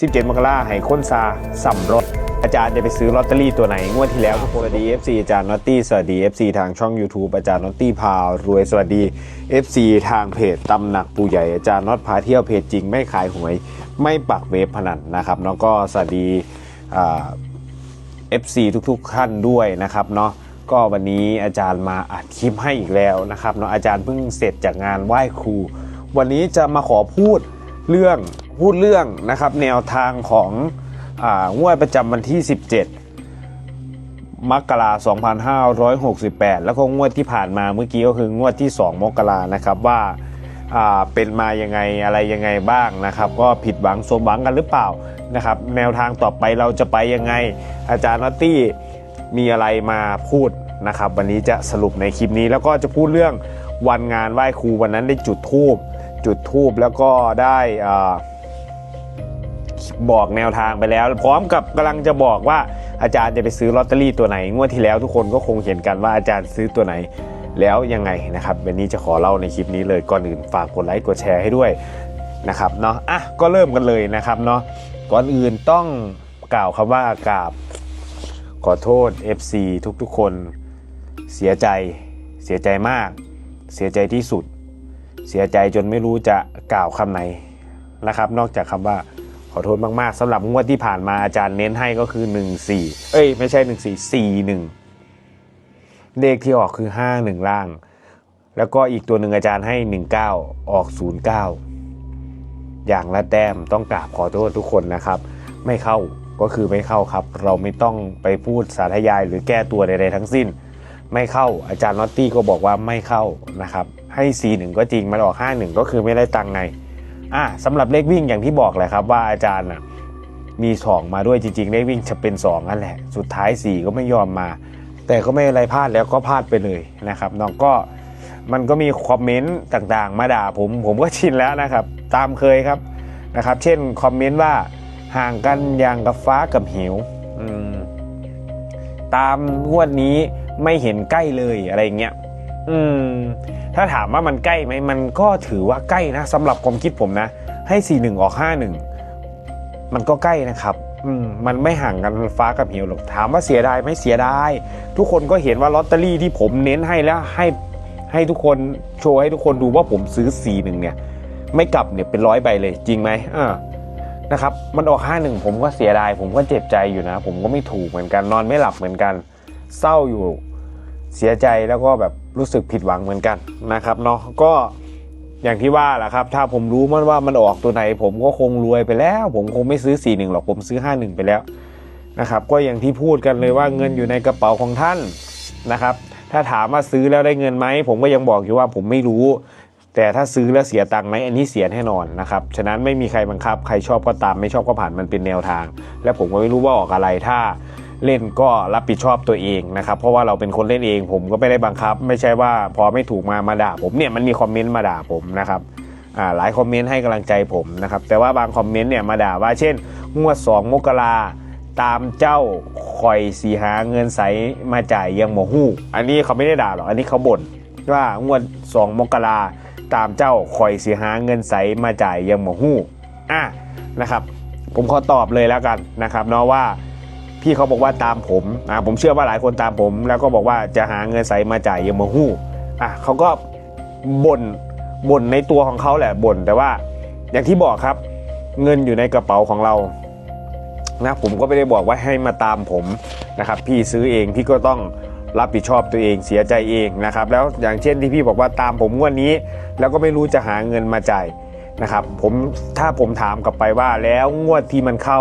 17มกราให้ค้นซาสัมรถอาจารย์จะไปซื้อลอตเตอรี่ตัวไหนงวดที่แล้วทุกคนสวัสดี FC อาจารย์นอตตี้สวัสดี FC ทางช่อง YouTube อาจารย์นอตตี้พาวรวยสวัสดี FC ทางเพจตำหนักปูใหญ่อาจารย์น็อตพาเที่ยวเพจจริงไม่ขายหวยไม่ปักเว็บพนันนะครับแล้วก็สวัสดีอ่า FC ทุกๆท่านด้วยนะครับเนาะก็วันนี้อาจารย์มาอัดคลิปให้อีกแล้วนะครับเนาะอาจารย์เพิ่งเสร็จจากงานไหว้ครู วันนี้จะมาขอพูด เรื่องพูดเรื่องนะครับแนวทางของงวดประจำวันที่ 17 มกราคม2568 แล้วก็งวดที่ผ่านมาเมื่อกี้ก็คืองวดที่ 2 มกรานะครับว่าเป็นมายังไงอะไรยังไงบ้างนะครับ ก็ผิดหวังสมหวังกันหรือเปล่านะครับ แนวทางต่อไปเราจะไปยังไง อาจารย์นัตตี้มีอะไรมาพูดนะครับ วันนี้จะสรุปในคลิปนี้แล้วก็จะพูดเรื่องวันงานไหว้ครูวันนั้นได้จุดธูป จุดธูปแล้วก็ได้อ่าบอกแนวทางไปแล้ว พร้อมกับกำลังจะบอกว่าอาจารย์จะไปซื้อลอตเตอรี่ตัวไหน งวดที่แล้วทุกคนก็คงเห็นกันว่าอาจารย์ซื้อตัวไหนแล้วยังไงนะครับวันนี้จะขอเล่าในคลิปนี้เลยก่อนอื่นฝากกดไลค์กดแชร์ให้ด้วยนะครับเนาะอะก็เริ่มกันเลยนะครับเนาะก่อนอื่นต้องกล่าวคำว่ากราบขอโทษ FC ทุกๆคนเสียใจเสียใจมาก เสียใจที่สุด เสียใจจนไม่รู้จะกล่าวคำไหนนะครับ นอกจากคำว่าขอโทษมากๆสำหรับงวดที่ผ่านมาอาจารย์เน้นให้ก็คือ 1 4 เอ้ย ไม่ใช่ 1 4 4 1 เลขที่ออกคือ 5 1 ล่าง แล้วก็อีกตัวหนึ่งอาจารย์ให้ 19 ออก 09 อย่างละแต้มต้องกราบขอโทษทุกคนนะครับ ไม่เข้าก็คือไม่เข้าครับ เราไม่ต้องไปพูดสาธยายหรือแก้ตัวใดๆทั้งสิ้น ไม่เข้าอาจารย์นอตตี้ก็บอกว่าไม่เข้านะครับ ให้4 1ก็จริงมันออก 5 1 ก็คือไม่ได้ตังค์ไงอะสำหรับเลขวิ่งอย่างที่บอกแหละครับว่าอาจารย์น่ะมีสองมาด้วยจริงๆเลขวิ่งจะเป็น2นั่นแหละ สุดท้าย 4 ก็ไม่ยอมมา แต่ก็ไม่อะไรพลาดแล้วก็พลาดไปเลยนะครับน้องก็มันก็มีคอมเมนต์ต่างๆ มาด่าผมผมก็ชินแล้วนะครับ ตามเคยครับนะครับ เช่นคอมเมนต์ว่าห่างกันอย่างกับฟ้ากับเหวตามงวดนี้ไม่เห็นใกล้เลยอะไรเงี้ย อืม ถ้าถามว่ามันใกล้ไหมมันก็ถือว่าใกล้นะสำหรับความคิดผมนะ ให้ 4-1 ออก 5-1 มันก็ใกล้นะครับมมันไม่ห่างกันฟ้ากับเหวหรอกถามว่าเสียดายไหมเสียดาย ทุกคนก็เห็นว่าลอตเตอรี่ที่ผมเน้นให้แล้วให้ให้ทุกคนโชว์ให้ทุกคนดูว่าผมซื้อ4-1เนี่ย ไม่กลับเนี่ยเป็นร้อยใบเลยจริงไหมอ่านะครับมันออก5-1ผมก็เสียดาย ผมก็เจ็บใจอยู่นะ ผมก็ไม่ถูกเหมือนกันนอนไม่หลับเหมือนกัน เศร้าอยู่ เสียใจแล้วก็แบบรู้สึกผิดหวังเหมือนกันนะครับเนาะก็อย่างที่ว่าแหละครับ ถ้าผมรู้มันว่ามันออกตัวไหน ผมก็คงรวยไปแล้ว ผมคงไม่ซื้อ 4 1หรอกผมซื้อ 5 1 ไปแล้วนะครับ ก็อย่างที่พูดกันเลยว่าเงินอยู่ในกระเป๋าของท่านนะครับ ถ้าถามว่าซื้อแล้วได้เงินไหมผมก็ยังบอกอยู่ว่าผมไม่รู้ แต่ถ้าซื้อแล้วเสียตังค์ไหมอันนี้เสียแน่นอนนะครับฉะนั้นไม่มีใครบังคับใครชอบก็ตามไม่ชอบก็ผ่านมันเป็นแนวทาง และผมก็ไม่รู้ว่าออกอะไรถ้า เล่นก็รับผิดชอบตัวเองนะครับ เพราะว่าเราเป็นคนเล่นเอง ผมก็ไม่ได้บังคับ ไม่ใช่ว่าพอไม่ถูกมามาด่าผมเนี่ยมันมีคอมเมนต์มาด่าผมนะครับอ่าหลายคอมเมนต์ให้กำลังใจผมนะครับ แต่ว่าบางคอมเมนต์เนี่ยมาด่าว่าเช่น งวด 2 มกราตามเจ้าคอยสีหาเงินใสมาจ่ายยังหมอหู้ อันนี้เขาไม่ได้ด่าหรอกอันนี้เขาบ่นว่างวด 2 มกราตามเจ้าคอยสีหาเงินใสมาจ่ายยังหมอหู้อะนะครับ ผมขอตอบเลยแล้วกันนะครับเนาะว่า พี่เขาบอกว่าตามผมอ่าผมเชื่อว่าหลายคนตามผม แล้วก็บอกว่าจะหาเงินใส่มาจ่ายยังมาหู้อะเขาก็บ่นบ่นในตัวของเขาแหละบ่นแต่ว่าอย่างที่บอกครับ เงินอยู่ในกระเป๋าของเรานะผมก็ไม่ได้บอกว่าให้มาตามผมนะครับ พี่ซื้อเองพี่ก็ต้องรับผิดชอบตัวเองเสียใจเองนะครับ แล้วอย่างเช่นที่พี่บอกว่าตามผมงวดนี้ แล้วก็ไม่รู้จะหาเงินมาจ่ายนะครับ ผมถ้าผมถามกลับไปว่าแล้วงวดที่มันเข้า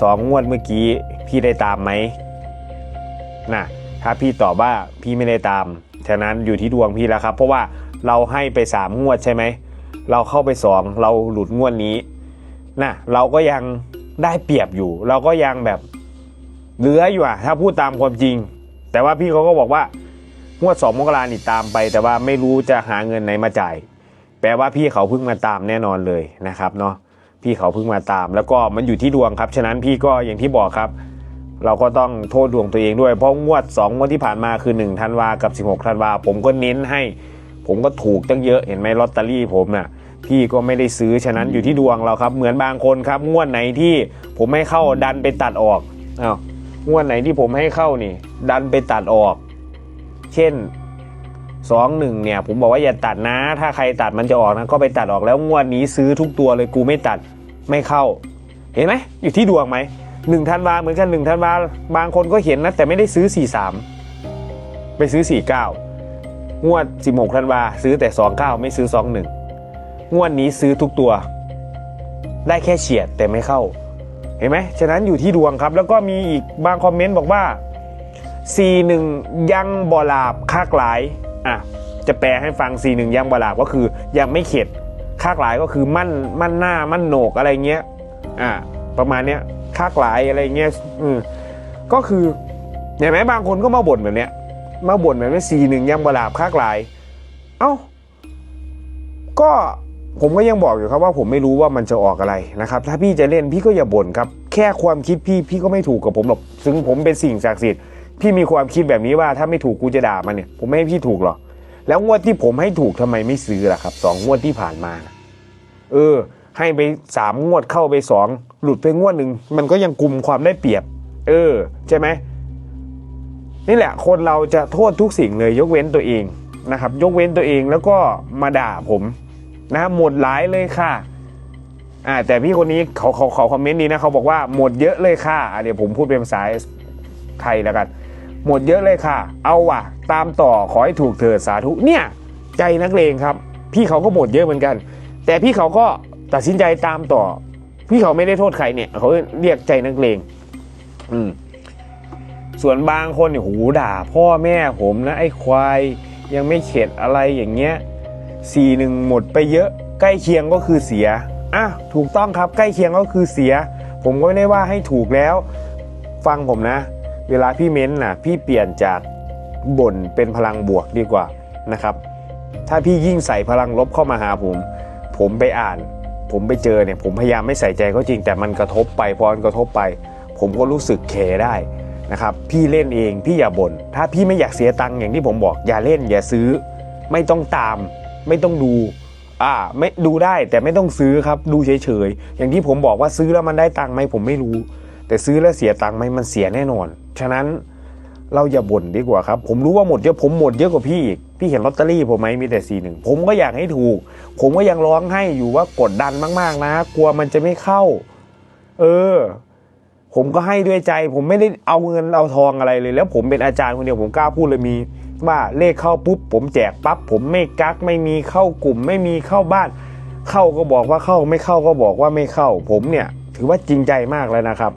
สองงวดเมื่อกี้ พี่ได้ตามไหมนะถ้าพี่ตอบว่าพี่ไม่ได้ตาม ฉะนั้นอยู่ที่ดวงพี่แล้วครับ เพราะว่าเราให้ไปสามงวดใช่ไหม เราเข้าไปสองเราหลุดงวดนี้นะเราก็ยังได้เปรียบอยู่ เราก็ยังแบบเหลืออยู่อะถ้าพูดตามความจริง แต่ว่าพี่เขาก็บอกว่างวดสองมกรานี่ตามไป แต่ว่าไม่รู้จะหาเงินไหนมาจ่าย แปลว่าพี่เขาเพิ่งมาตามแน่นอนเลยนะครับเนาะพี่เขาเพิ่งมาตาม แล้วก็มันอยู่ที่ดวงครับ ฉะนั้นพี่ก็อย่างที่บอกครับ เราก็ต้องโทษดวงตัวเองด้วย เพราะงวด 2 งวดที่ผ่านมาคือ1ธันวากับ 16ธันวาผมก็เน้นให้ ผมก็ถูกตั้งเยอะเห็นไหมลอตเตอรี่ผมน่ะพี่ก็ไม่ได้ซื้อฉะนั้นอยู่ที่ดวงเราครับ เหมือนบางคนครับ งวดไหนที่ผมให้เข้าดันไปตัดออกอ้าวงวดไหนที่ผมให้เข้านี่ ดันไปตัดออก เช่นสองหนึ่งเนี่ย ผมบอกว่าอย่าตัดนะ ถ้าใครตัดมันจะออกนะก็ไปตัดออกแล้วงวดนี้ซื้อทุกตัวเลยกูไม่ตัดไม่เข้า เห็นไหมอยู่ที่ดวงไหม หนึ่งธันวาเหมือนกันหนึ่งธันวาบางคนก็เห็นนะแต่ไม่ได้ซื้อสี่สามไปซื้อสี่เก้างวดสิบหกธันวาซื้อแต่สองเก้าไม่ซื้อสองหนึ่งงวดนี้ซื้อทุกตัว ได้แค่เฉียดแต่ไม่เข้า เห็นไหมฉะนั้นอยู่ที่ดวงครับ แล้วก็มีอีกบางคอมเมนต์บอกว่า C1 ยังบอลาบคากหลายอะจะแปลให้ฟัง C1 ยังบอลาบก็คือยังไม่เข็ดคากหลายก็คือมั่นมั่นหน้ามั่นโหนกอะไรเงี้ยอะประมาณเนี้ย คากหลายอะไรเงี้ยอืมก็คือเห็นไหมบางคนก็มาบ่นแบบเนี้ย มาบ่นแบบนี้ C1 ยังบลาบคากหลาย เอ้า ก็ผมก็ยังบอกอยู่ครับว่าผมไม่รู้ว่ามันจะออกอะไรนะครับ ถ้าพี่จะเล่นพี่ก็อย่าบ่นครับ แค่ความคิดพี่พี่ก็ไม่ถูกกับผมหรอกถึงผมเป็นสิ่งศักดิ์สิทธิ์พี่มีความคิดแบบนี้ว่าถ้าไม่ถูกกูจะด่ามันเนี่ย ผมไม่ให้พี่ถูกหรอกแล้วงวดที่ผมให้ถูกทำไมไม่ซื้อล่ะครับสองงวดที่ผ่านมา เออ ให้ไปสามงวดเข้าไปสองหลุดไปงวดหนึ่งมันก็ยังกุมความได้เปรียบ เออ ใช่ไหมนี่แหละ คนเราจะโทษทุกสิ่งเลยยกเว้นตัวเองนะครับ ยกเว้นตัวเองแล้วก็มาด่าผมนะหมดหลายเลยค่ะอ่าแต่พี่คนนี้เขาเขาเขาคอมเมนต์นี้นะเขาบอกว่าหมดเยอะเลยค่ะอะเดี๋ยวผมพูดเป็นภาษาไทยแล้วกัน หมดเยอะเลยค่ะ เอาว่ะ ตามต่อขอให้ถูกเถิดสาธุเนี่ย ใจนักเลงครับ พี่เขาก็หมดเยอะเหมือนกัน แต่พี่เขาก็ ตัดสินใจตามต่อ พี่เขาไม่ได้โทษใครเนี่ย เขาเรียกใจนักเลงอืมส่วนบางคนเนี่ยหูด่า พ่อแม่ผมนะไอ้ควายยังไม่เข็ดอะไรอย่างเงี้ยสี่หนึ่งหมดไปเยอะ ใกล้เคียงก็คือเสียอะถูกต้องครับใกล้เคียงก็คือเสีย ผมก็ไม่ได้ว่าให้ถูกแล้ว ฟังผมนะ เวลาพี่เม้นต์น่ะ พี่เปลี่ยนจากบ่นเป็นพลังบวกดีกว่านะครับ ถ้าพี่ยิ่งใส่พลังลบเข้ามาหาผม ผมไปอ่าน ผมไปเจอเนี่ยผมพยายามไม่ใส่ใจก็จริง แต่มันกระทบไปพอมันกระทบไป ผมก็รู้สึกเคได้นะครับพี่เล่นเองพี่อย่าบน่นถ้าพี่ไม่อยากเสียตังค์อย่างที่ผมบอกอย่าเล่นอย่าซื้อ ไม่ต้องตาม ไม่ต้องดูอ่าไม่ดูได้แต่ไม่ต้องซื้อครับดูเฉยๆอย่างที่ผมบอกว่าซื้อแล้วมันได้ตังค์ไหมผมไม่รู้ แต่ซื้อแล้วเสียตังค์ไหมมันเสียแน่นอน ฉะนั้น เราอย่าบ่นดีกว่าครับ ผมรู้ว่าหมดเยอะผมหมดเยอะกว่าพี่อีก พี่เห็นลอตเตอรี่ผมไหมมีแต่สีหนึ่งผมก็อยากให้ถูก ผมก็ยังร้องให้อยู่ว่ากดดันมาก ๆ นะ กลัวมันจะไม่เข้า เออ ผมก็ให้ด้วยใจ ผมไม่ได้เอาเงินเอาทองอะไรเลย แล้วผมเป็นอาจารย์คนเดียวผมกล้าพูดเลยมี ว่าเลขเข้าปุ๊บ ผมแจกปั๊บผมไม่กักไม่มีเข้ากลุ่ม ไม่มีเข้าบ้าน เข้าก็บอกว่าเข้าไม่เข้าก็บอกว่าไม่เข้า ผมเนี่ย ถือว่าจริงใจมากแล้วนะครับ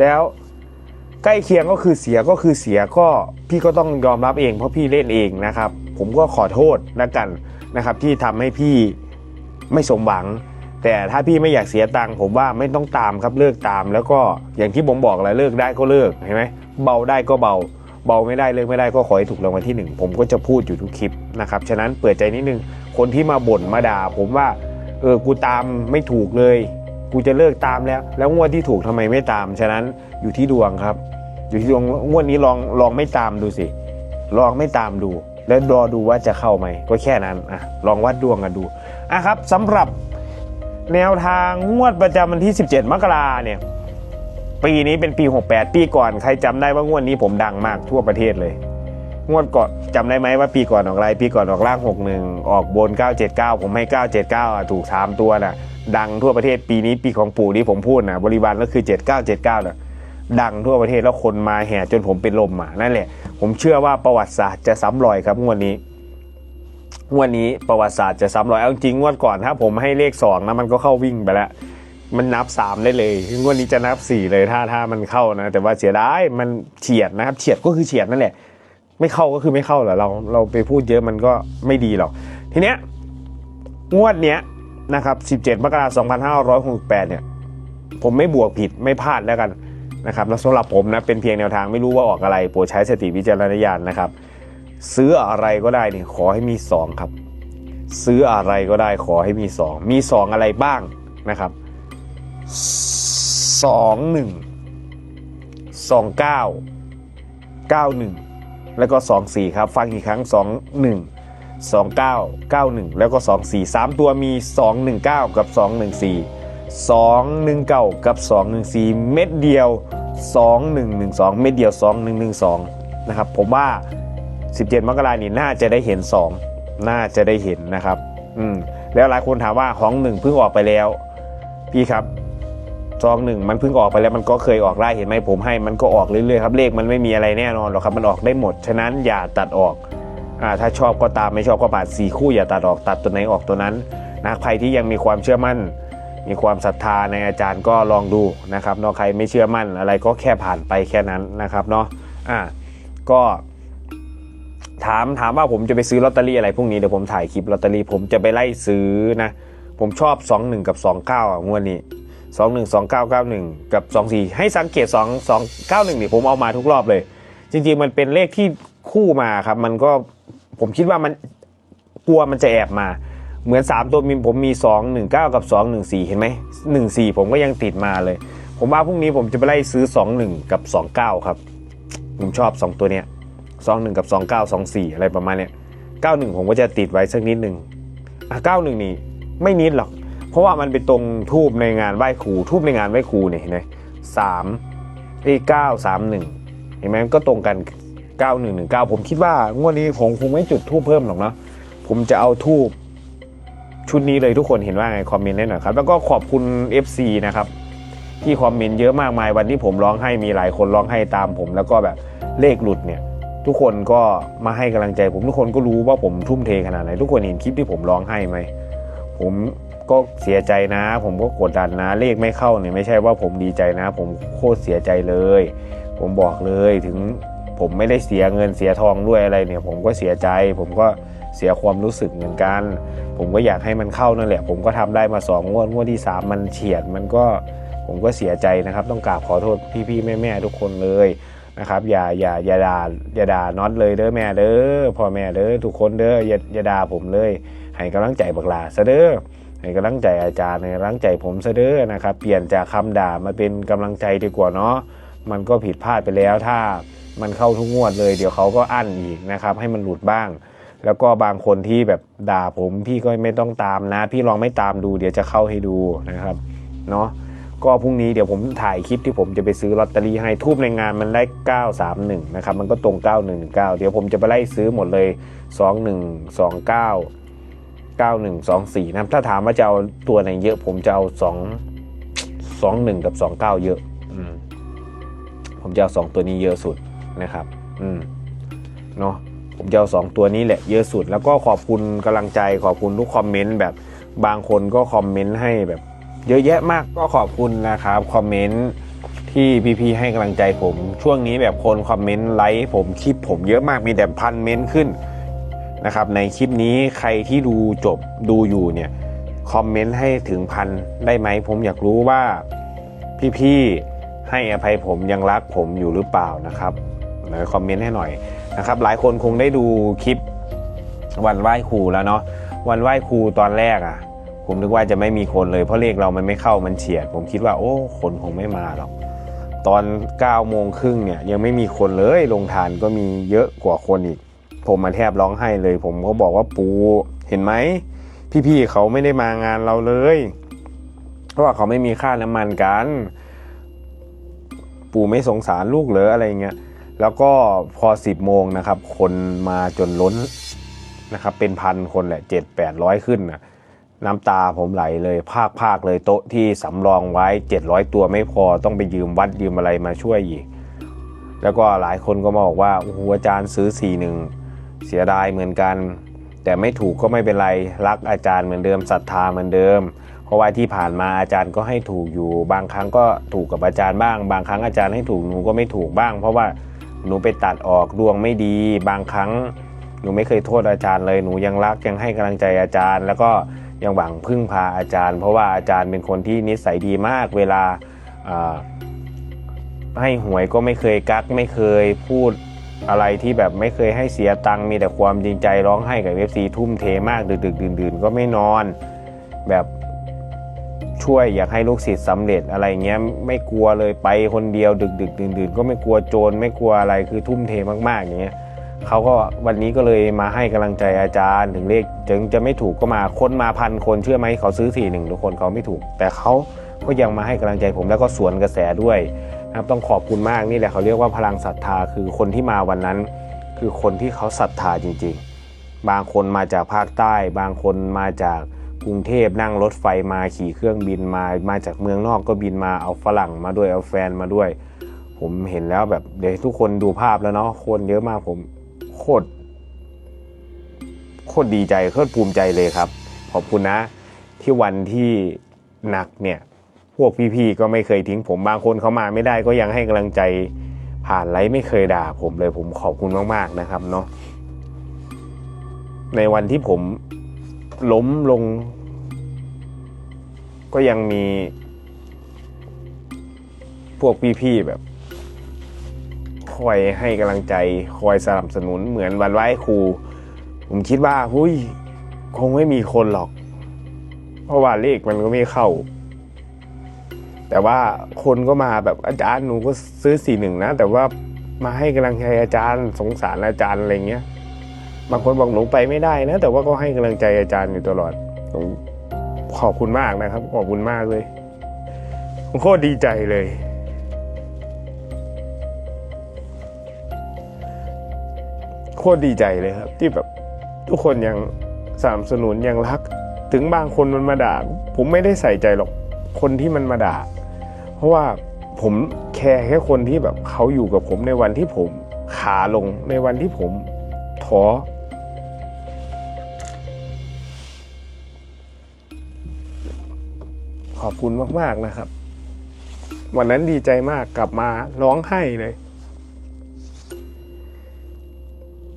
แล้ว ใกล้เคียงก็คือเสียก็คือเสียก็พี่ก็ต้องยอมรับเอง เพราะพี่เล่นเองนะครับ ผมก็ขอโทษแล้วกันนะครับ ที่ทำให้พี่ไม่สมหวัง แต่ถ้าพี่ไม่อยากเสียตังค์ผมว่าไม่ต้องตามครับเลิกตาม แล้วก็อย่างที่ผมบอกแหละเลิกได้ก็เลิกเห็นไหมเบาได้ก็เบา เบาไม่ได้เลิกไม่ได้ก็ขอให้ถูกรางวัลที่หนึ่งผมก็จะพูดอยู่ทุกคลิปนะครับฉะนั้นเปิดใจนิดนึงคนที่มาบ่นมาด่าผมว่าเออกูตามไม่ถูกเลย กูจะเลิกตามแล้ว แล้วงวดที่ถูกทำไมไม่ตาม ฉะนั้นอยู่ที่ดวงครับ อยู่ที่ดวงงวดนี้ลองลองไม่ตามดูสิ ลองไม่ตามดู แล้วรอดูว่าจะเข้าไหมก็แค่นั้นอะลองวัดดวงกันดูอะครับสำหรับแนวทางงวดประจำวันที่ 17 มกราเนี่ยปีนี้เป็นปี 68 ปีก่อนใครจำได้ว่างวดนี้ผมดังมากทั่วประเทศเลย งวดก่อนจำได้ไหมว่าปีก่อนออกอะไรปีก่อนออกล่าง 61 ออกบน 979 ผมให้ 979 ถูก 3 ตัวน่ะ ดังทั่วประเทศปีนี้ปีของปู่ที่ผมพูดนะบริวารก็คือ 7979น่ะดังทั่วประเทศแล้วคนมาแห่จนผมเป็นลมอะนั่นแหละ ผมเชื่อว่าประวัติศาสตร์จะซ้ำรอยครับงวดนี้งวดนี้ประวัติศาสตร์จะซ้ำรอยเอาจริงงวดก่อนถ้าผมให้เลขสองนะมันก็เข้าวิ่งไปแล้วมันนับสามได้เลยงวดนี้จะนับสี่เลยถ้าถ้ามันเข้านะ แต่ว่าเสียดายมันเฉียดนะครับเฉียดก็คือเฉียดนั่นแหละ ไม่เข้าก็คือไม่เข้าแหละเราเราไปพูดเยอะมันก็ไม่ดีหรอกทีเนี้ยงวดเนี้ย นะครับ 17 มกราคม2568 เนี่ย ผมไม่บวกผิดไม่พลาดแล้วกันนะครับแล้วสำหรับผมนะเป็นเพียงแนวทางไม่รู้ว่าออกอะไรโปรดใช้สติวิจารณญาณนะครับ ซื้ออะไรก็ได้เนี่ยขอให้มี 2 ครับ ซื้ออะไรก็ได้ขอให้มี 2 มี 2 อะไรบ้างนะครับ 2 1 2 9 9 1 แล้วก็ 2 4 ครับ ฟังอีกครั้ง 2 1 2991 แล้วก็ 24 3 ตัวมี 219 กับ 214 219 กับ 214 เม็ดเดียว 2112 เม็ดเดียว 2112 นะครับ ผมว่า 17 มกรานี่น่าจะได้เห็น 2 น่าจะได้เห็นนะครับ อืม แล้วหลายคนถามว่าของหนึ่งเพิ่งออกไปแล้ว พี่ครับซองหนึ่งมันเพิ่งออกไปแล้วมันก็เคยออกได้เห็นไหมผมให้มันก็ออกเรื่อยๆครับเลขมันไม่มีอะไรแน่นอนหรอกครับมันออกได้หมด ฉะนั้นอย่าตัดออก ถ้าชอบก็ตามไม่ชอบก็ผ่านสี่คู่อย่าตัดออกตัดตัวไหนออกตัวนั้นนะใครที่ยังมีความเชื่อมั่น มีความศรัทธาในอาจารย์ก็ลองดูนะครับเนาะใครไม่เชื่อมั่นอะไรก็แค่ผ่านไปแค่นั้นนะครับเนาะอ่าก็ถามถามว่าผมจะไปซื้อลอตเตอรี่อะไรพรุ่งนี้เดี๋ยวผมถ่ายคลิปลอตเตอรี่ผมจะไปไล่ซื้อนะ ผมชอบ 21 กับ 29อะงวดนี้ 21 29 91 กับ 24 ให้สังเกต 2 2 91นี่ผมเอามาทุกรอบเลย จริงๆมันเป็นเลขที่คู่มาครับมันก็ ผมคิดว่ามันกลัวมันจะแอบมา เหมือน 3 ตัวมีผมมี 2 1 9 กับ 2 1 4 เห็นไหม1 4 ผมก็ยังติดมาเลย ผมว่าพรุ่งนี้ผมจะไปไล่ซื้อ 2 1 กับ 29 ครับ ผมชอบ 2 ตัวเนี้ย21 กับ 29 24 อะไรประมาณเนี้ย91 ผมก็จะติดไว้สักนิดหนึ่งอะ91 นี่ไม่นิดหรอก เพราะว่ามันเป็นตรงทูบในงานไหว้ครูทูบในงานไหว้ครูเนี่ยเห็นไหมสามเอ้เก้าสามหนึ่งเห็นไหมก็ตรงกัน เก้าหนึ่งหนึ่งเก้าผมคิดว่างวดนี้ผมคงไม่จุดทูบเพิ่มหรอกเนาะผมจะเอาทูบชุดนี้เลยทุกคนเห็นว่าไงคอมเมนต์ได้หน่อยครับ แล้วก็ขอบคุณ FC นะครับ ที่คอมเมนต์เยอะมากมายวันที่ผมร้องให้มีหลายคนร้องให้ตามผม แล้วก็แบบเลขหลุดเนี่ย ทุกคนก็มาให้กำลังใจ ผมทุกคนก็รู้ว่าผมทุ่มเทขนาดไหนทุกคนเห็นคลิปที่ผมร้องให้ไหมผมก็เสียใจนะ ผมก็กดดันนะ เลขไม่เข้าเนี่ยไม่ใช่ว่าผมดีใจนะ ผมโคตรเสียใจเลย ผมบอกเลยถึง ผมไม่ได้เสียเงินเสียทองด้วยอะไรเนี่ย ผมก็เสียใจ ผมก็เสียความรู้สึกเหมือนกัน ผมก็อยากให้มันเข้านั่นแหละ ผมก็ทำได้มาสองงวดงวดที่สามมันเฉียดมันก็ผมก็เสียใจนะครับ ต้องกราบขอโทษพี่ๆแม่ๆทุกคนเลยนะครับอย่าอย่าอย่าด่าอย่าด่าน็อตเลยเด้อแม่เด้อพ่อแม่เด้อทุกคนเด้ออย่าอย่าด่าผมเลย ให้กำลังใจบักลาซะเด้อให้กำลังใจอาจารย์ให้กำลังใจผมซะเด้อนะครับ เปลี่ยนจากคำด่ามาเป็นกำลังใจดีกว่าเนาะมันก็ผิดพลาดไปแล้วถ้า มันเข้าทุกงวดเลย เดี๋ยวเขาก็อั้นอีกนะครับให้มันหลุดบ้าง แล้วก็บางคนที่แบบด่าผมพี่ก็ไม่ต้องตามนะ พี่ลองไม่ตามดู เดี๋ยวจะเข้าให้ดูนะครับเนาะก็พรุ่งนี้เดี๋ยวผมถ่ายคลิปที่ผมจะไปซื้อลอตเตอรี่ให้ทูบในงานมันได้ 931 นะครับ มันก็ตรง 9119 เดี๋ยวผมจะไปไล่ซื้อหมดเลย 2129 9124 นะครับ ถ้าถามว่าจะเอาตัวไหนเยอะ ผมจะเอา 2 21 กับ 29 เยอะอมผมจะเอาสองตัวนี้เยอะสุด นะครับ อืมเนาะผมจะเอาสองตัวนี้แหละเยอะสุด แล้วก็ขอบคุณกำลังใจขอบคุณทุกคอมเมนต์แบบบางคนก็คอมเมนต์ให้แบบ เยอะแยะมากก็ขอบคุณนะครับคอมเมนต์ที่พี่ๆให้กำลังใจผม ช่วงนี้แบบคนคอมเมนต์ไลค์ผมคลิปผมเยอะมากมีแต่พันเมนต์ขึ้นนะครับในคลิปนี้ใครที่ดูจบดูอยู่เนี่ยคอมเมนต์ให้ถึงพันได้ไหมผมอยากรู้ว่าพี่ๆให้อภัยผมยังรักผมอยู่หรือเปล่านะครับ ไหนคอมเมนต์ให้หน่อยนะครับหลายคนคงได้ดูคลิปวันไหว้ครูแล้วเนาะวันไหว้ครูตอนแรกอะ ผมนึกว่าจะไม่มีคนเลยเพราะเลขเรามันไม่เข้ามันเฉียด ผมคิดว่า โอ้คนคงไม่มาหรอกตอน9โมงครึ่งเนี่ยยังไม่มีคนเลยลงทานก็มีเยอะกว่าคนอีก ผมมาแทบร้องไห้เลย ผมก็บอกว่าปูเห็นไหมพี่ๆเขาไม่ได้มางานเราเลย เพราะว่าเขาไม่มีค่าน้ำมันกัน ปู่ไม่สงสารลูกเหรออะไรเงี้ย แล้วก็พอ 10 โมงนะครับ คนมาจนล้นนะครับ เป็นพันคนแหละเจ็ดแปดร้อยขึ้นนะน้ำตาผมไหลเลยภาคภาคเลยโต๊ะที่สำรองไว้ 700 ตัวไม่พอต้องไปยืมวัดยืมอะไรมาช่วยอีก แล้วก็หลายคนก็มาบอกว่าโอ้โหอาจารย์ซื้อ4ีหนึ่งเสียดายเหมือนกัน แต่ไม่ถูกก็ไม่เป็นไรรักอาจารย์เหมือนเดิมศรัทธาเหมือนเดิม เพราะว่าที่ผ่านมาอาจารย์ก็ให้ถูกอยู่ บางครั้งก็ถูกกับอาจารย์บ้าง บางครั้งอาจารย์ให้ถูกหนูก็ไม่ถูกบ้าง เพราะว่า หนูไปตัดออกดวงไม่ดี บางครั้ง หนูไม่เคยโทษอาจารย์เลยหนูยังรักยังให้กำลังใจอาจารย์ แล้วก็ยังหวังพึ่งพาอาจารย์ เพราะว่าอาจารย์เป็นคนที่นิสัยดีมาก เวลาให้หวยก็ไม่เคยกักไม่เคยพูดอะไรที่แบบไม่เคยให้เสียตังค์มีแต่ความจริงใจร้องให้กับเอฟซีทุ่มเทมากดึกๆดื่นๆ ก็ไม่นอน แบบ ช่วยอยากให้ลูกศิษย์สำเร็จอะไรเงี้ยไม่กลัวเลยไปคนเดียวดึกๆดื่นๆก็ไม่กลัวโจรไม่กลัวอะไรคือทุ่มเทมากๆอย่างเงี้ยเขาก็วันนี้ก็เลยมาให้กำลังใจอาจารย์ถึงเลขถึงจะไม่ถูกก็มาคนมาพันคนเชื่อไหมเขาซื้อสี่หนึ่งทุกคนเขาไม่ถูก แต่เขาก็ยังมาให้กำลังใจผมแล้วก็สวนกระแสด้วยนะครับต้องขอบคุณมากนี่แหละเขาเรียกว่าพลังศรัทธาคือคนที่มาวันนั้น คือคนที่เขาศรัทธาจริง ๆ บางคนมาจากภาคใต้ บางคนมาจาก กรุงเทพนั่งรถไฟมาขี่เครื่องบินมามาจากเมืองนอกก็บินมาเอาฝรั่งมาด้วยเอาแฟนมาด้วย ผมเห็นแล้วแบบเดี๋ยวทุกคนดูภาพแล้วเนาะคนเยอะมากผมโคตรโคตรดีใจโคตรภูมิใจเลยครับ ขอบคุณนะ ที่วันที่หนักเนี่ยพวกพี่ๆก็ไม่เคยทิ้งผมบางคนเขามาไม่ได้ก็ยังให้กำลังใจผ่านไลฟ์ไม่เคยด่าผมเลยผมขอบคุณมากๆนะครับเนาะในวันที่ผม ล้มลง ก็ยังมี พวกพี่ๆแบบ คอยให้กำลังใจคอยสนับสนุนเหมือนวันไหว้ครู ผมคิดว่าหุยคงไม่มีคนหรอก เพราะว่าเลขมันก็ไม่เข้า แต่ว่าคนก็มาแบบอาจารย์หนูก็ซื้อสี่หนึ่งนะ แต่ว่ามาให้กำลังใจอาจารย์สงสารอาจารย์อะไรเงี้ย บางคนบอกหนูไปไม่ได้นะ แต่ว่าก็ให้กำลังใจอาจารย์อยู่ตลอดผมขอบคุณมากนะครับ ขอบคุณมากเลยผมโคตรดีใจเลย โคตรดีใจเลยครับ ที่แบบทุกคนยังสนับสนุนยังรัก ถึงบางคนมันมาด่า ผมไม่ได้ใส่ใจหรอกคนที่มันมาด่า เพราะว่าผมแคร์แค่คนที่แบบเขาอยู่กับผมในวันที่ผมขาลงในวันที่ผม ท้อขอบคุณมาก ๆ นะครับ วันนั้นดีใจมากกลับมาร้องไห้เลย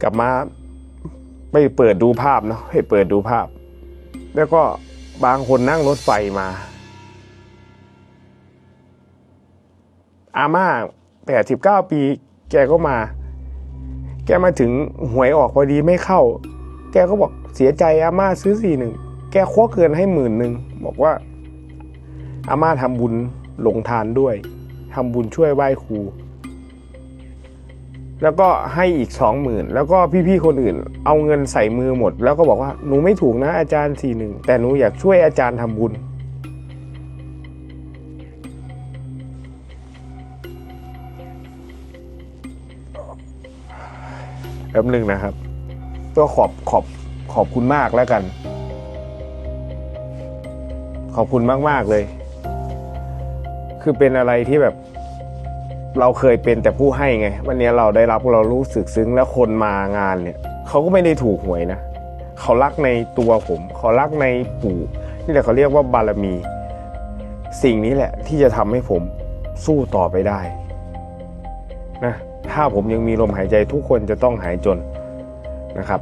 กลับมาไปเปิดดูภาพเนาะให้เปิดดูภาพ แล้วก็บางคนนั่งรถไฟมา อาม่าแปดสิบเก้าปีแกก็มา แกมาถึงหวยออกพอดีไม่เข้า แกก็บอกเสียใจอาม่าซื้อสี่หนึ่งแกควักเกินให้หมื่นหนึ่งบอกว่าอาม่าทำบุญหลงทานด้วยทำบุญช่วยไหว้ครู แล้วก็ให้อีกสองหมื่นแล้วก็พี่ๆคนอื่น เอาเงินใส่มือหมด แล้วก็บอกว่าหนูไม่ถูกนะอาจารย์สี่หนึ่งแต่หนูอยากช่วยอาจารย์ทำบุญ แป๊บหนึ่งนะครับ ก็ขอบขอบขอบคุณมากแล้วกัน ขอบคุณมาก ๆ เลย คือเป็นอะไรที่แบบ เราเคยเป็นแต่ผู้ให้ไง วันนี้เราได้รับเรารู้สึกซึ้งแล้วคนมางานเนี่ยเขาก็ไม่ได้ถูกหวยนะเขารักในตัวผมเขารักในปู่นี่แหละเขาเรียกว่าบารมี สิ่งนี้แหละที่จะทำให้ผมสู้ต่อไปได้นะ ถ้าผมยังมีลมหายใจทุกคนจะต้องหายจนนะครับ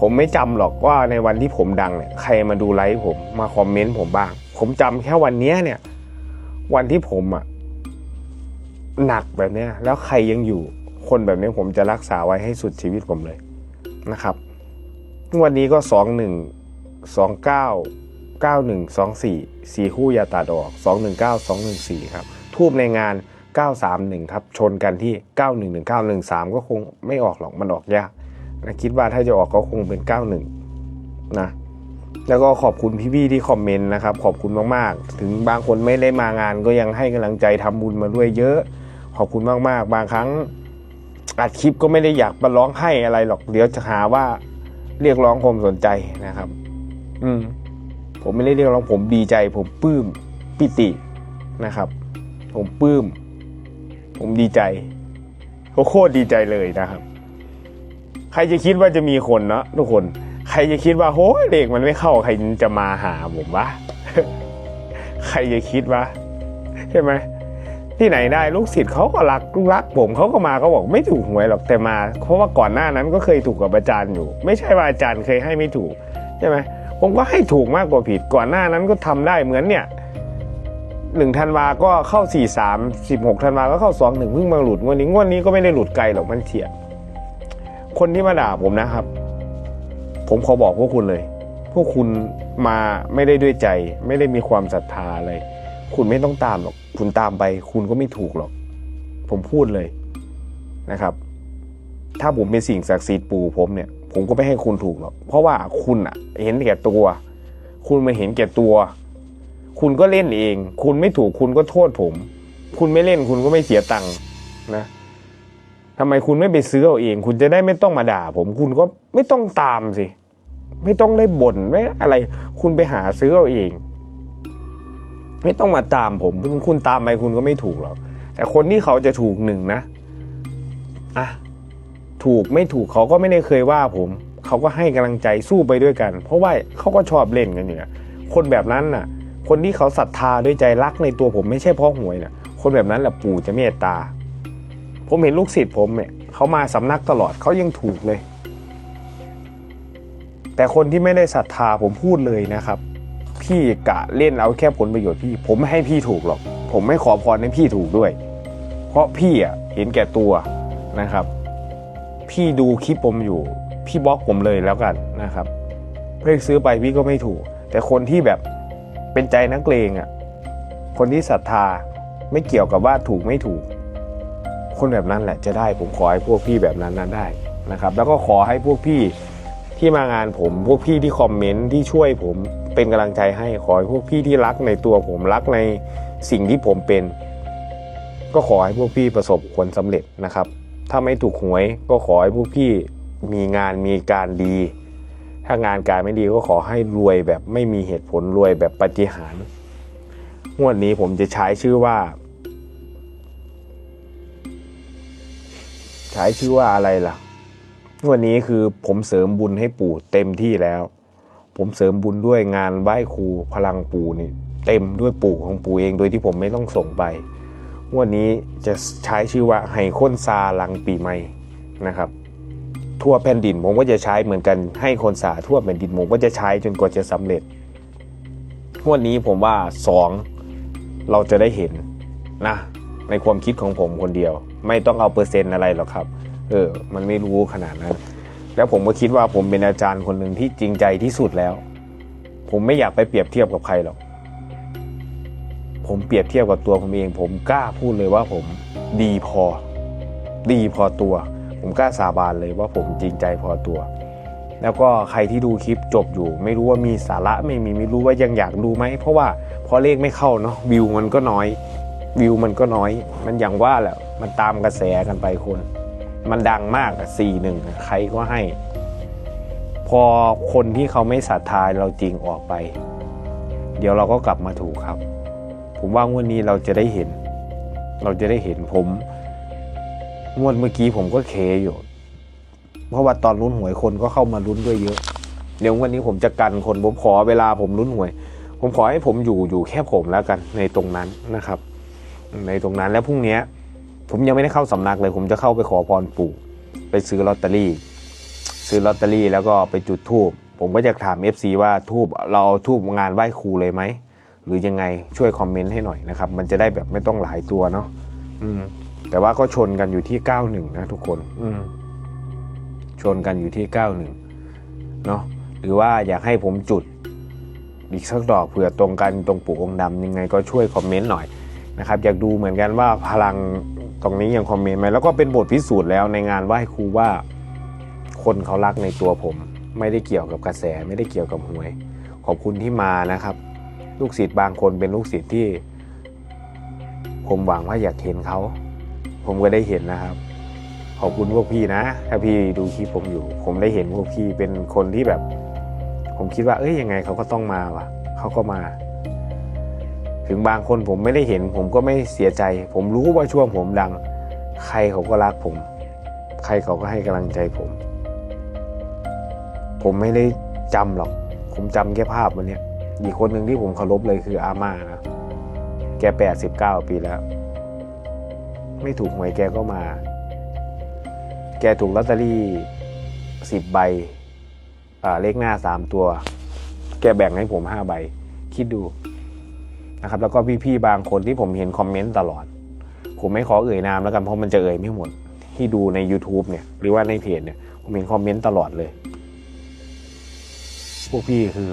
ผมไม่จำหรอกว่าในวันที่ผมดังเนี่ยใครมาดูไลฟ์ผมมาคอมเมนต์ผมบ้าง ผมจำแค่วันนี้เนี่ยวันที่ผมอะหนักแบบเนี้ยแล้วใครยังอยู่คนแบบนี้ผมจะรักษาไว้ให้สุดชีวิตผมเลยนะครับ วันนี้ก็สองหนึ่งสองเก้าเก้าหนึ่งสองสี่สี่คู่ยาตัดออกสองหนึ่งเก้าสองหนึ่งสี่ครับ ทูบในงาน 931 ครับ ชนกันที่ 911913 ก็คงไม่ออกหรอก มันออกยากนะคิดว่าถ้าจะออกก็คงเป็น 91 นะ แล้วก็ขอบคุณพี่ๆที่คอมเมนต์นะครับ ขอบคุณมากๆ ถึงบางคนไม่ได้มางานก็ยังให้กำลังใจทำบุญมาด้วยเยอะ ขอบคุณมากๆ บางครั้งอัดคลิปก็ไม่ได้อยากมาร้องไห้อะไรหรอก เดี๋ยวจะหาว่าเรียกร้องความสนใจนะครับ อืม ผมไม่ได้เรียกร้องผมดีใจ ผมปลื้มปิตินะครับ ผมปลื้ม ผมดีใจโคตรดีใจเลยนะครับ ใครจะคิดว่าจะมีคนเนาะทุกคน ใครจะคิดว่าโหเด็กมันไม่เข้าใครจะมาหาผมวะใครจะคิดว่าใช่ไหมที่ไหนได้ลูกศิษย์เขาก็รักรักผมเขาก็มาเขาบอกไม่ถูกหวยหรอกแต่มา เพราะว่าก่อนหน้านั้นก็เคยถูกกับอาจารย์อยู่ ไม่ใช่ว่าอาจารย์เคยให้ไม่ถูกใช่ไหมผมก็ให้ถูกมากกว่าผิดก่อนหน้านั้นก็ทำได้เหมือนเนี่ย หนึ่งธันวาก็เข้าสี่สามสิบหกธันวาก็เข้าสองหนึ่งเพิ่งมาหลุดงวดนี้งวดนี้ก็ไม่ได้หลุดไกลหรอกมันเฉียดคนที่มาด่าผมนะครับ ผมขอบอกพวกคุณเลย พวกคุณมาไม่ได้ด้วยใจ ไม่ได้มีความศรัทธาอะไร คุณไม่ต้องตามหรอก คุณตามไป คุณก็ไม่ถูกหรอก ผมพูดเลยนะครับ ถ้าผมเป็นสิ่งศักดิ์สิทธิ์ปู่ผมเนี่ย ผมก็ไม่ให้คุณถูกหรอก เพราะว่าคุณอะเห็นแก่ตัว คุณมาเห็นแก่ตัว คุณก็เล่นเอง คุณไม่ถูกคุณก็โทษผม คุณไม่เล่นคุณก็ไม่เสียตังค์นะทำไมคุณไม่ไปซื้อเอาเอง คุณจะได้ไม่ต้องมาด่า ผมคุณก็ไม่ต้องตามสิ ไม่ต้องได้บ่นไม่อะไร คุณไปหาซื้อเอาเอง ไม่ต้องมาตามผมคุณตามไปคุณก็ไม่ถูกหรอกแต่คนที่เขาจะถูกหนึ่งนะอะถูกไม่ถูกเขาก็ไม่ได้เคยว่าผม เขาก็ให้กำลังใจสู้ไปด้วยกัน เพราะว่าเขาก็ชอบเล่นกันอยู่แล้คนแบบนั้นน่ะ คนที่เขาศรัทธาด้วยใจรักในตัวผมไม่ใช่เพราะหวยนะคนแบบนั้นแหละปู่จะเมตตา ผมเห็นลูกศิษย์ผมเนี่ยเขามาสำนักตลอดเขายังถูกเลย แต่คนที่ไม่ได้ศรัทธาผมพูดเลยนะครับ พี่กะเล่นเอาแค่ผลประโยชน์พี่ ผมไม่ให้พี่ถูกหรอก ผมไม่ขอพรให้พี่ถูกด้วย เพราะพี่อะเห็นแก่ตัวนะครับ พี่ดูคลิปผมอยู่ พี่บล็อกผมเลยแล้วกันนะครับเพื่อซื้อไปพี่ก็ไม่ถูก แต่คนที่แบบ เป็นใจนักเลงอะ คนที่ศรัทธาไม่เกี่ยวกับว่าถูกไม่ถูก คนแบบนั้นแหละจะได้ผมขอให้พวกพี่แบบนั้นนั้นได้นะครับ แล้วก็ขอให้พวกพี่ที่มางานผม พวกพี่ที่คอมเมนต์ที่ช่วยผมเป็นกำลังใจให้ขอให้พวกพี่ที่รักในตัวผมรักในสิ่งที่ผมเป็น ก็ขอให้พวกพี่ประสบผลสำเร็จนะครับ ถ้าไม่ถูกหวยก็ขอให้พวกพี่มีงานมีการดี ถ้างานการไม่ดีก็ขอให้รวยแบบไม่มีเหตุผลรวยแบบปฏิหารงวดนี้ผมจะใช้ชื่อว่า ใช้ชื่อว่าอะไรล่ะงวันนี้คือผมเสริมบุญให้ปู่เต็มที่แล้ว ผมเสริมบุญด้วยงานไหว้ครูพลังปู่นี่เต็มด้วยปู่ของปู่เองโดยที่ผมไม่ต้องส่งไปงวันนี้จะใช้ชื่อว่าไห้ค้นซาหลังปีใหม่นะครับ ทั่วแผ่นดินผมก็จะใช้เหมือนกันให้คนสาทั่วแผ่นดินผมก็จะใช้จนกว่าจะสำเร็จงวดนี้ผมว่าสองเราจะได้เห็นนะ ในความคิดของผมคนเดียว ไม่ต้องเอาเปอร์เซ็นต์อะไรหรอกครับ เออ มันไม่รู้ขนาดนั้น แล้วผมก็คิดว่าผมเป็นอาจารย์คนหนึ่งที่จริงใจที่สุดแล้ว ผมไม่อยากไปเปรียบเทียบกับใครหรอกผมเปรียบเทียบกับตัวผมเอง ผมกล้าพูดเลยว่าผมดีพอ ดีพอตัว ผมกล้าสาบานเลยว่าผมจริงใจพอตัว แล้วก็ใครที่ดูคลิปจบอยู่ ไม่รู้ว่ามีสาระไม่มีไม่รู้ว่ายังอยากดูไหมเพราะว่าพอเลขไม่เข้าเนาะวิวมันก็น้อยวิวมันก็น้อย มันอย่างว่าแหละมันตามกระแสกันไปคน มันดังมากอะสี่หนึ่งใครก็ให้ พอคนที่เขาไม่ศรัทธาเราจริงออกไป เดี๋ยวเราก็กลับมาถูกครับ ผมว่างวดนี้เราจะได้เห็น เราจะได้เห็นผม งวดเมื่อกี้ผมก็เคอยู่ เพราะว่าตอนลุ้นหวยคนก็เข้ามาลุ้นด้วยเยอะ เดี๋ยววันนี้ผมจะกันคนผมขอเวลาผมลุ้นหวย ผมขอให้ผมอยู่อยู่แค่ผมแล้วกันในตรงนั้นนะครับ ในตรงนั้นแล้วพรุ่งนี้ผมยังไม่ได้เข้าสำนักเลย ผมจะเข้าไปขอพรปู่ ไปซื้อลอตเตอรี่ ซื้อลอตเตอรี่แล้วก็ไปจุดธูปผมก็จะถาม FC ว่าทูบเราเอาทูบงานไหว้ครูเลยไหมหรือยังไงช่วยคอมเมนต์ให้หน่อยนะครับ มันจะได้แบบไม่ต้องหลายตัวเนาะอืม แต่ว่าก็ชนกันอยู่ที่ 91 นะทุกคน อืมชนกันอยู่ที่ 91 เนาะหรือว่าอยากให้ผมจุดอีกสักดอกเผื่อตรงกันตรงปู่องค์ดำยังไงก็ช่วยคอมเมนต์หน่อยนะครับอยากดูเหมือนกันว่าพลังตรงนี้ยังคอมเมนต์ไหมแล้วก็เป็นบทพิสูจน์แล้วในงานไหว้ครูว่า คนเขารักในตัวผม ไม่ได้เกี่ยวกับกระแสไม่ได้เกี่ยวกับหวย ขอบคุณที่มานะครับ ลูกศิษย์บางคนเป็นลูกศิษย์ที่ ผมหวังว่าอยากเห็นเขา ผมก็ได้เห็นนะครับ ขอบคุณพวกพี่นะ ถ้าพี่ดูคลิปผมอยู่ ผมได้เห็นพวกพี่เป็นคนที่แบบ ผมคิดว่าเอ้ยยังไงเขาก็ต้องมาว่ะเขาก็มา ถึงบางคนผมไม่ได้เห็น ผมก็ไม่เสียใจ ผมรู้ว่าช่วงผมดัง ใครเขาก็รักผม ใครเขาก็ให้กำลังใจผม ผมไม่ได้จำหรอก ผมจำแค่ภาพวันนี้ยอีกคนหนึ่งที่ผมเคารพเลยคืออาม่านะแกแปดสิบเก้าปีแล้ว ไม่ถูกหวยแกก็มา แกถูกลอตเตอรี่สิบใบอ่าเลขหน้าสามตัว แกแบ่งให้ผมห้าใบ คิดดูนะครับ แล้วก็พี่ๆบางคนที่ผมเห็นคอมเมนต์ตลอด ผมไม่ขอเอ่ยนามแล้วกันเพราะมันจะเอ่ยไม่หมด ที่ดูใน YouTube เนี่ย หรือว่าในเพจเนี่ย ผมเห็นคอมเมนต์ตลอดเลย พวกพี่คือ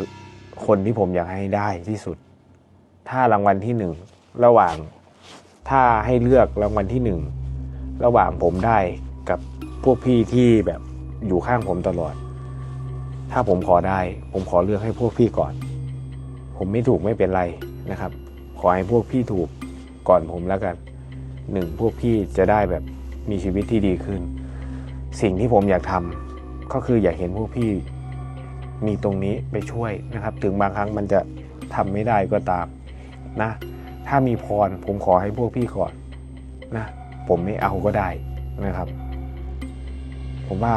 คนที่ผมอยากให้ได้ที่สุด ถ้ารางวัลที่หนึ่งระหว่าง ถ้าให้เลือกรางวัลที่หนึ่งระหว่างผมได้กับพวกพี่ที่แบบอยู่ข้างผมตลอด ถ้าผมขอได้ ผมขอเลือกให้พวกพี่ก่อน ผมไม่ถูกไม่เป็นไรนะครับ ขอให้พวกพี่ถูกก่อนผมแล้วกันหนึ่งพวกพี่จะได้แบบมีชีวิตที่ดีขึ้น สิ่งที่ผมอยากทำก็คืออยากเห็นพวกพี่มีตรงนี้ไปช่วยนะครับ ถึงบางครั้งมันจะทำไม่ได้ก็ตามนะ ถ้ามีพรผมขอให้พวกพี่ก่อนนะผมไม่เอาก็ได้นะครับ ผมว่า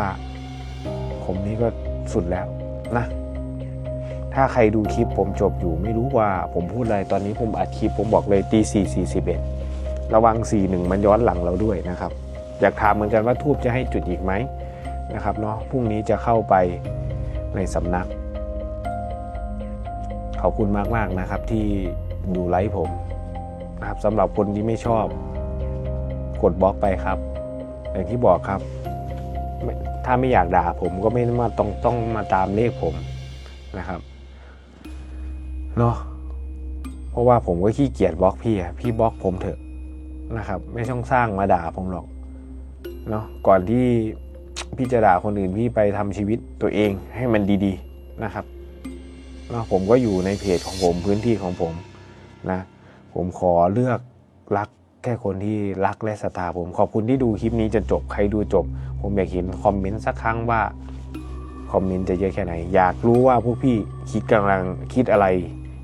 ผมนี่ก็สุดแล้วนะ ถ้าใครดูคลิปผมจบอยู่ไม่รู้ว่าผมพูดอะไรตอนนี้ผมอัดคลิปผมบอกเลยตีสี่สี่สิบเอ็ดระวังสี่หนึ่งมันย้อนหลังเราด้วยนะครับ อยากถามเหมือนกันว่าทูบจะให้จุดอีกไหมนะครับเนาะพรุ่งนี้จะเข้าไปในสำนัก ขอบคุณมาก ๆ นะครับที่ดูไลฟ์ผม นะครับสำหรับคนที่ไม่ชอบ กดบล็อกไปครับ อย่างที่บอกครับ ถ้าไม่อยากด่าผมก็ไม่มาต้องต้องมาตามเลขผมนะครับเนาะเพราะว่าผมก็ขี้เกียจบล็อกพี่อะพี่บล็อกผมเถอะนะครับ ไม่ต้องสร้างมาด่าผมหรอกเนาะก่อนที่พี่จะด่าคนอื่นพี่ไปทำชีวิตตัวเองให้มันดี ๆนะครับเนาะผมก็อยู่ในเพจของผมพื้นที่ของผมนะ ผมขอเลือกรักแค่คนที่รักและศรัทธาผมขอบคุณที่ดูคลิปนี้จนจบใครดูจบ ผมอยากเห็นคอมเมนต์สักครั้งว่าคอมเมนต์จะเยอะแค่ไหน อยากรู้ว่าพวกพี่คิดกำลังคิดอะไร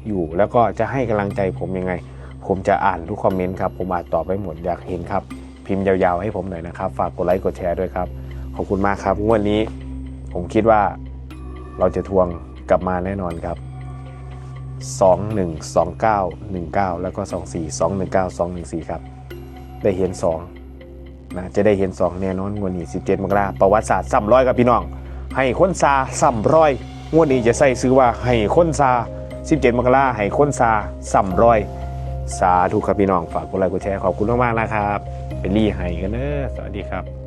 อยู่ แล้วก็จะให้กำลังใจผมยังไง ผมจะอ่านทุกคอมเมนต์ครับ ผมอ่านตอบไปหมดอยากเห็นครับ พิมพ์ยาวๆให้ผมหน่อยนะครับ ฝากกดไลค์กดแชร์ด้วยครับ ขอบคุณมากครับงวดนี้ ผมคิดว่าเราจะทวงกลับมาแน่นอนครับ 212919 แล้วก็ 24219214 ครับ ได้เห็น 2 นะ จะได้เห็น 2 แน่นอนงวดนี้ 17 มกราประวัติศาสตร์ซ้ำร้อยครับพี่น้อง ให้คนซาซ้ำร้อยงวดนี้จะใส่ซื้อว่าให้คนซา 17 มกราให้คนซาซ้ำร้อย สาธุครับพี่น้อง ฝากกดไลค์กดแชร์ขอบคุณมากๆนะครับเป็นรี่ให้กันเนอะสวัสดีครับ